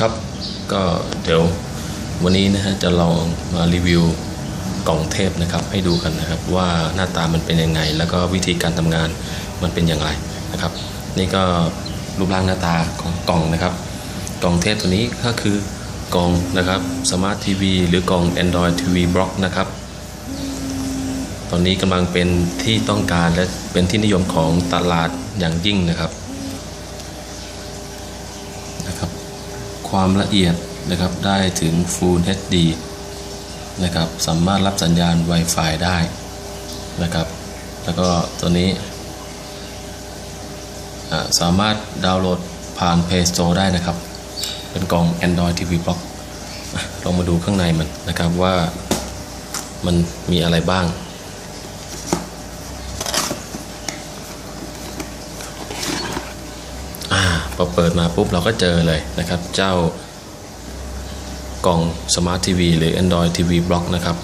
ครับก็เดี๋ยววันนี้นะฮะจะลองมารีวิวกล่องเทปนะครับ ให้ดูกันนะครับว่าหน้าตามันเป็นยังไง แล้วก็วิธีการทำงานมันเป็นอย่างไรนะครับ นี่ก็รูปร่างหน้าตาของกล่องนะครับ กล่องเทปตัวนี้ก็คือกล่องนะครับ Smart TV หรือกล่อง Android TV Block นะครับ ตอนนี้กำลังเป็นที่ต้องการและเป็นที่นิยมของตลาดอย่างยิ่งนะครับ ความละเอียดนะครับได้ถึง Full HD นะครับสามารถรับสัญญาณ Wi-Fi ได้นะครับ แล้วก็ตัวนี้ สามารถดาวน์โหลดผ่าน Play Store ได้นะครับ เป็นกล่อง Android TV Box ลองมาดูข้างในมันนะครับว่ามันมีอะไรบ้าง อ่า พอเปิดมาปุ๊บเราก็เจอเลยนะครับ เจ้ากล่อง Smart TV หรือ Android TV Block นะครับ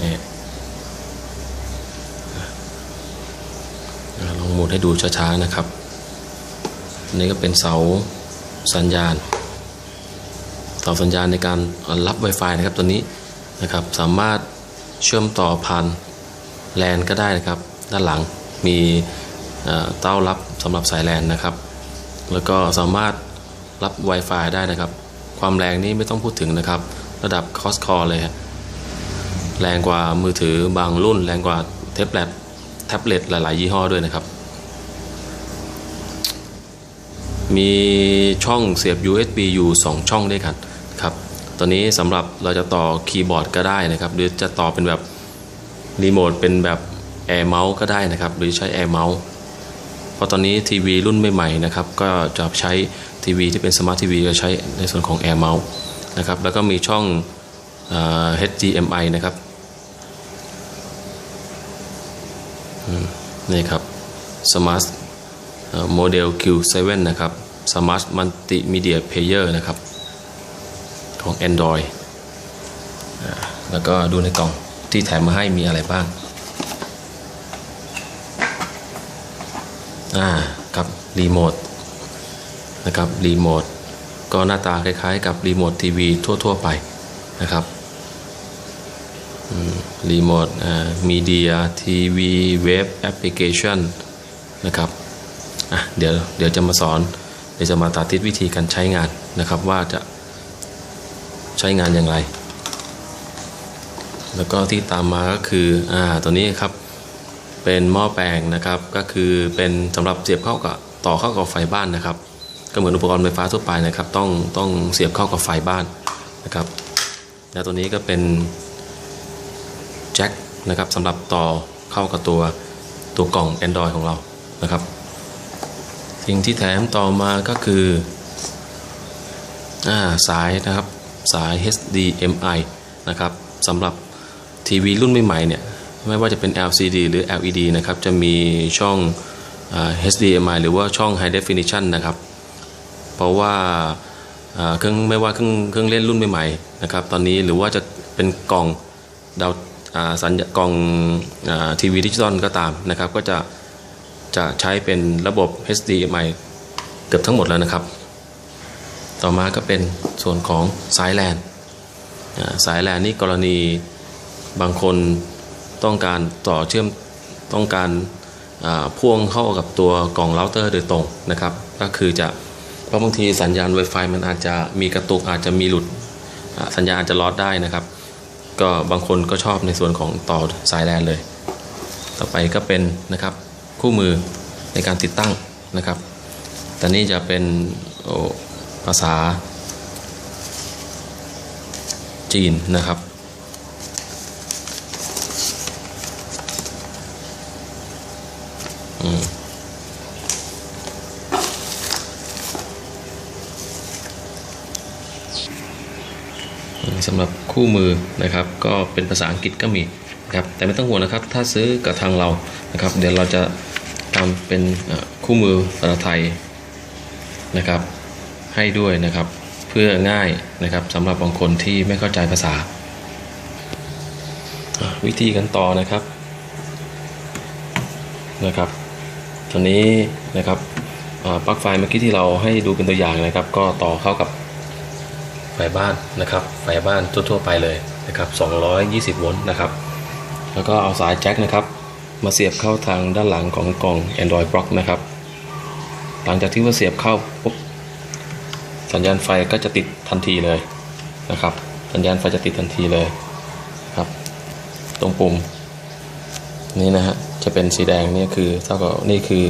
นี่ลองหมุนให้ดูช้าๆนะครับนนี้ก็เป็นเสาสัญญาณเสาสัญญาณในการรับ Wi-Fi นะครับตัวนี้นะครับสามารถเชื่อมต่อผ่านแลนก็ได้นะครับ ด้านหลังมีเต้ารับสำหรับสายแลนนะครับ แล้วก็สามารถรับ Wi-Fi ได้นะครับ ความแรงนี้ไม่ต้องพูดถึงนะครับ ระดับคอสคอเลยฮะแรงกว่ามือถือบางรุ่น แรงกว่าแท็บเล็ตแท็บเล็ตหลาย ๆ ยี่ห้อด้วยนะครับ มีช่องเสียบ USB อยู่ 2 ช่องด้วยกันครับตัวนี้สำหรับเราจะต่อคีย์บอร์ดก็ได้นะครับ หรือจะต่อเป็นแบบรีโมทเป็นแบบแอร์เมาส์ก็ได้นะครับ หรือใช้แอร์เมาส์ ราะตอนนี้ทีวีรุ่นใหม่ๆนะครับก็จะใช้ทีวีที่เป็นสมาร์ททีวีจะใช้ในส่วนของแอร์เมาส์นะครับแล้วก็มีช่อง HDMI นะครับนี่ครับ Smart โมเดล Q7 นะครับ Smart Multimedia Player นะครับ ของ Android อ่าแล้วก็ดูในกล่องที่แถมมาให้มีอะไรบ้าง อ่าครับรีโมทนะครับรีโมทก็หน้าตาคล้ายๆ กับรีโมททีวีทั่ว ๆ ไปนะครับรีโมทมีเดียทีวีเว็บแอปพลิเคชันนะครับอะเดี๋ยวเดี๋ยวจะมาสอน เดี๋ยวจะมาตาทิศวิธีการใช้งานนะครับว่าจะใช้งานอย่างไร แล้วก็ที่ตามมาก็คืออ่าตัวนี้ครับ เป็นหม้อแปลงนะครับ ก็คือเป็นสำหรับเสียบเข้ากับต่อเข้ากับไฟบ้านนะครับ ก็เหมือนอุปกรณ์ไฟฟ้าทั่วไปนะครับ ต้องต้องเสียบเข้ากับไฟบ้านนะครับ แล้วตัวนี้ก็เป็นแจ็คนะครับสำหรับต่อเข้ากับตัวตัวกล่อง Android ของเรานะครับ สิ่งที่แถมต่อมาก็คืออ่าสายนะครับสาย HDMI นะครับสำหรับทีวีรุ่นใหม่ๆเนี่ย ไม่ว่าจะเป็น LCD หรือ LED นะครับ จะมีช่อง HDMI หรือว่าช่อง High Definition นะครับ เพราะว่าเครื่องไม่ว่าเครื่องเครื่องเล่นรุ่นใหม่ๆนะครับ ตอนนี้หรือว่าจะเป็นกล่องดาวสัญญากล่องทีวีดิจิตอลก็ตามนะครับ ก็จะจะใช้เป็นระบบ HDMI เกือบทั้งหมดแล้วนะครับ ต่อมาก็เป็นส่วนของสายแลนสายแลนนี่กรณีบางคน ต้องการต่อเชื่อมต้องการพ่วงเข้ากับตัวกล่องเราเตอร์โดยตรงนะครับ ก็คือจะเพราะบางทีสัญญาณ Wi-Fi มันอาจจะมีกระตุกอาจจะมีหลุดสัญญาณอาจจะลอดได้นะครับ ก็บางคนก็ชอบในส่วนของต่อสายแลนเลย ต่อไปก็เป็นนะครับคู่มือในการติดตั้งนะครับแต่นี่จะเป็นภาษาจีนนะครับ อืม สำหรับคู่มือนะครับ ก็เป็นภาษาอังกฤษก็มีนะครับ แต่ไม่ต้องห่วงนะครับ ถ้าซื้อกับทางเรานะครับ เดี๋ยวเราจะทำเป็นคู่มือภาษาไทยนะครับ ให้ด้วยนะครับ เพื่อง่ายนะครับสำหรับบางคนที่ไม่เข้าใจภาษา วิธีกันต่อนะครับนะครับ ตัวนี้นะครับปลั๊กไฟเมื่อกี้ที่เราให้ดูเป็นตัวอย่างนะครับ ก็ต่อเข้ากับไฟบ้านนะครับไฟบ้านทั่วๆไปเลยนะครับ 220 โวลต์นะครับ แล้วก็เอาสายแจ็คนะครับ มาเสียบเข้าทางด้านหลังของกล่อง Android Block นะครับ หลังจากที่ว่าเสียบเข้าปุ๊บสัญญาณไฟก็จะติดทันทีเลยนะครับ สัญญาณไฟจะติดทันทีเลยครับ ตรงปุ่ม นี่นะฮะจะเป็นสีแดงนี่คือเท่ากับนี่คือ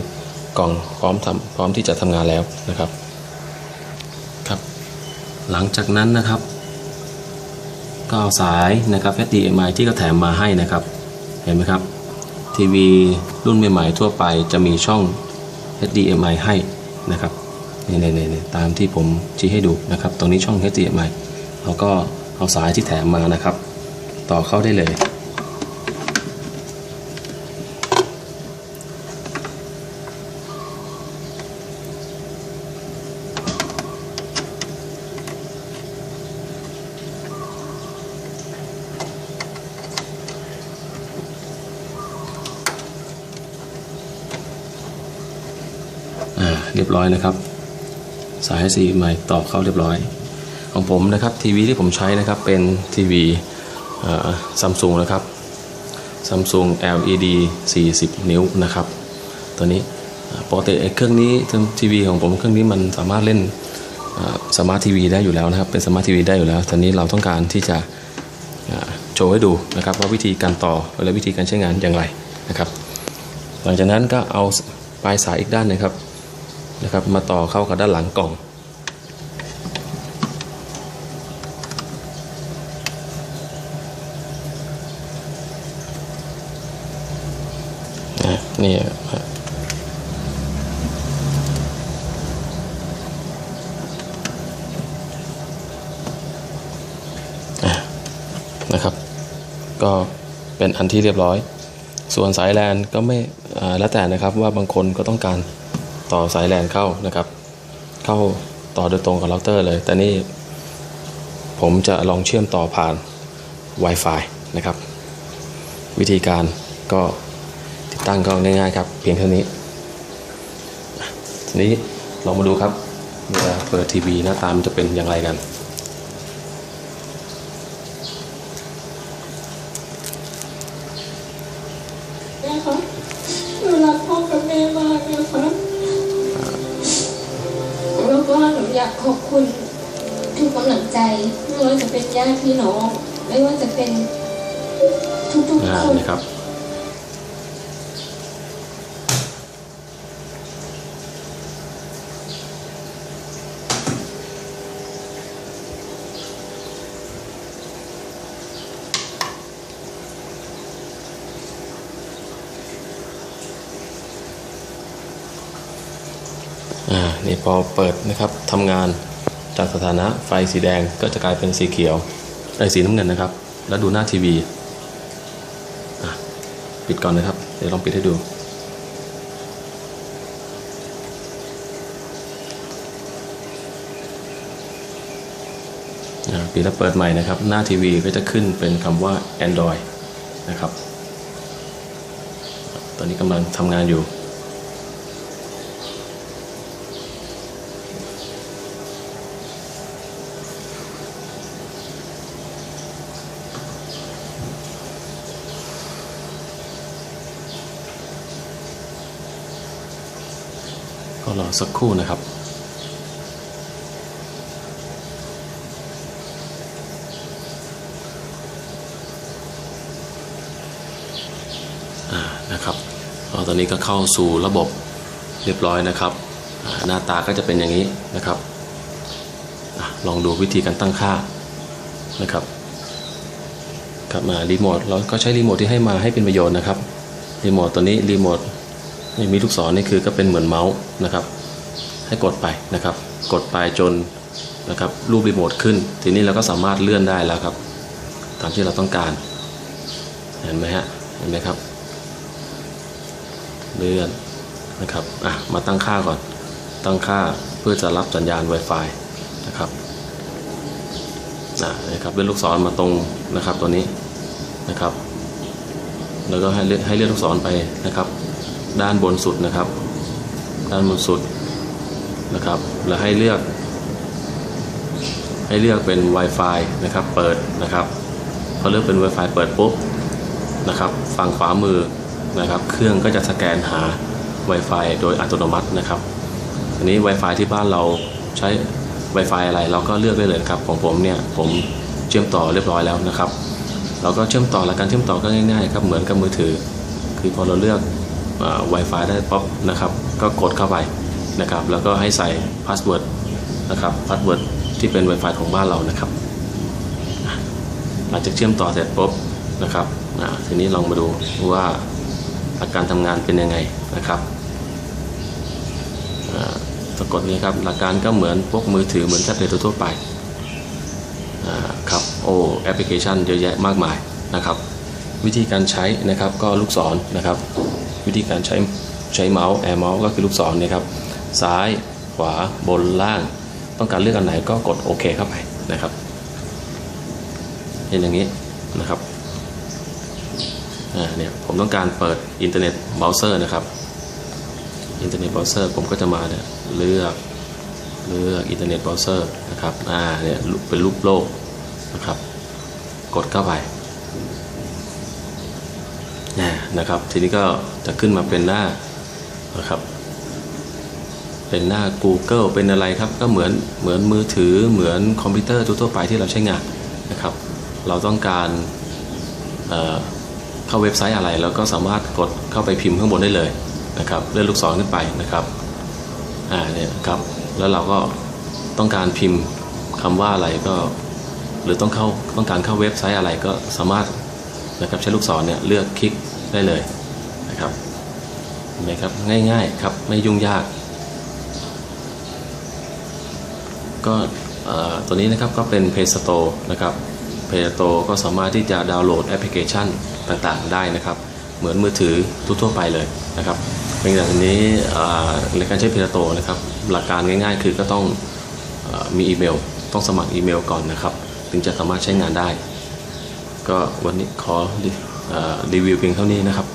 กล่องพร้อมทำพร้อมที่จะทำงานแล้วนะครับครับ หลังจากนั้นนะครับ ก็เอาสายนะครับ HDMI ที่ก็แถมมาให้นะครับ เห็นไหมครับทีวีรุ่นใหม่ๆทั่วไปจะมีช่อง HDMI ให้นะครับนี่ๆๆตามที่ผมชี้ให้ดูนะครับ ตรงนี้ช่อง HDMI เราก็เอาสายที่แถมมานะครับ ต่อเข้าได้เลย เรียบร้อยนะครับ สายสีใหม่ต่อเข้าเรียบร้อย ของผมนะครับทีวีที่ผมใช้นะครับเป็นทีวีซัมซุงนะครับซัมซุง LED 40 นิ้วนะครับ ตัวนี้อ่าปกติเครื่องนี้ทีวีของผมเครื่องนี้มันสามารถเล่นสมาร์ททีวีได้อยู่แล้วนะครับ เป็นสมาร์ททีวีได้อยู่แล้วทีนี้เราต้องการที่จะโชว์ให้ดูนะครับว่าวิธีการต่อและวิธีการใช้งานอย่างไรนะครับ หลังจากนั้นก็เอาปลายสายอีกด้านนึงครับ นะครับมาต่อเข้ากับด้านหลังกล่องนะนี่นะครับ ก็เป็นอันที่เรียบร้อย ส่วนสายแลนก็ไม่แล้วแต่นะครับว่าบางคนก็ต้องการ ต่อสายแลนเข้านะครับ เข้าต่อโดยตรงกับเราเตอร์เลย แต่นี่ผมจะลองเชื่อมต่อผ่าน Wi-Fi นะครับ วิธีการก็ติดตั้งก็ง่ายๆครับ เพียงเท่านี้ทีนี้ลองมาดูครับเวลาเปิดทีวีหน้าตามนจะเป็นอย่างไรกัน ทุกกำลังใจไม่ว่าจะเป็นญาติพี่น้อง ไม่ว่าจะเป็นทุกอ่าๆคนนะครับอ่านี่พอเปิดนะครับทำงาน จากสถานะไฟสีแดงก็จะกลายเป็นสีเขียวไอ้สีน้ำเงินนะครับ แล้วดูหน้าทีวีปิดก่อนนะครับ เดี๋ยวลองปิดให้ดู ปิดแล้วเปิดใหม่นะครับ หน้าทีวีก็จะขึ้นเป็นคำว่า Android นะครับ ตอนนี้กำลังทำงานอยู่ ก็รอสักครู่นะครับอ่านะครับตอนนี้ก็เข้าสู่ระบบเรียบร้อยนะครับ หน้าตาก็จะเป็นอย่างนี้นะครับอลองดูวิธีการตั้งค่านะครับครับมารีโมทเราก็ใช้รีโมทที่ให้มาให้เป็นประโยชน์นะครับรีโมทตัวนี้รีโมท ไม่มีลูกศรนี่คือก็เป็นเหมือนเมาส์นะครับ ให้กดไปนะครับ กดไปจนนะครับรูปรีโมทขึ้น ทีนี้เราก็สามารถเลื่อนได้แล้วครับ ตามที่เราต้องการ เห็นไหมฮะเห็นไหมครับ เลื่อนนะครับอะมาตั้งค่าก่อน ตั้งค่าเพื่อจะรับสัญญาณ Wi-Fi นะครับนะนะครับเลื่อนลูกศรมาตรงนะครับตัวนี้นะครับ แล้วก็ให้เลื่อนให้เลื่อนลูกศรไปนะครับ ด้านบนสุดนะครับ ด้านบนสุดนะครับ แล้วให้เลือก ให้เลือกเป็น Wi-Fi นะครับ เปิดนะครับพอเลือกเป็น Wi-Fi เปิดปุ๊บนะครับ ฝั่งขวามือนะครับ เครื่องก็จะสแกนหา Wi-Fi โดยอัตโนมัตินะครับ อันนี้ Wi-Fi ที่บ้านเราใช้ Wi-Fi อะไรเราก็เลือกได้เลยครับ ของผมเนี่ยผมเชื่อมต่อเรียบร้อยแล้วนะครับ เราก็เชื่อมต่อและการเชื่อมต่อก็ง่ายๆครับเหมือนกับมือถือ คือพอเราเลือก Wi-Fi ได้ป๊อปนะครับก็กดเข้าไปนะครับแล้วก็ให้ใส่พาสเวิร์ดนะครับพาสเวิร์ดที่เป็น Wi-Fi ของบ้านเรานะครับอะหลังจากเชื่อมต่อเสร็จปุ๊บนะครับทีนี้ลองมาดูว่าอาการทำงานเป็นยังไงนะครับสะกดนี้ครับหลักการก็เหมือนพวกมือถือเหมือนแท็บเล็ตทั่วไปครับโอ้แอปพลิเคชันเยอะแยะมากมายนะครับ วิธีการใช้นะครับก็ลูกศรนะครับ วิธีการใช้ใช้เมาส์แอร์เมาส์ก็คือลูกศรเนะครับซ้ายขวาบนล่าง ต้องการเลือกอันไหนก็กดโอเคเข้าไปนะครับ เห็นอย่างนี้นะครับอ่าเนี่ยผมต้องการเปิดอินเทอร์เน็ตเบราว์เซอร์นะครับอินเทอร์เน็ตเบราว์เซอร์ผมก็จะมาเนี่ยเลือกเลือกอินเทอร์เน็ตเบราว์เซอร์นะครับอ่าเนี่ยเป็นรูปโลกนะครับ กดเข้าไป นะนะครับ ทีนี้ก็จะขึ้นมาเป็นหน้านะครับ เป็นหน้า Google เป็นอะไรครับ ก็เหมือนเหมือนมือถือเหมือนคอมพิวเตอร์ทั่วไปที่เราใช้งานนะครับ เราต้องการเเข้าเว็บไซต์อะไรแล้วก็สามารถกดเข้าไปพิมพ์ข้างบนได้เลยนะครับเลื่อนลูกศรขึ้นไปนะครับอ่าเนี่ยครับ แล้วเราก็ต้องการพิมพ์คำว่าอะไรก็ หรือต้องเข้าต้องการเข้าเว็บไซต์อะไรก็สามารถ นะครับใช้ลูกศรเนี่ยเลือกคลิกได้เลยนะครับเห็นไหมครับง่ายๆครับไม่ยุ่งยาก ก็ตัวนี้นะครับก็เป็น Play Store นะครับ Play Store ก็สามารถที่จะดาวน์โหลดแอปพลิเคชันต่างๆ ได้นะครับ เหมือนมือถือทั่วๆไปเลยนะครับเพียงแต่ทีนี้ในการใช้ Play Store นะครับหลักการง่ายๆ คือก็ต้องอมีอีเมล ต้องสมัครอีเมลก่อนนะครับ ถึงจะสามารถใช้งานได้ ก็วันนี้ขอรีเอ่อรีวิวเพียงเท่านี้นะครับ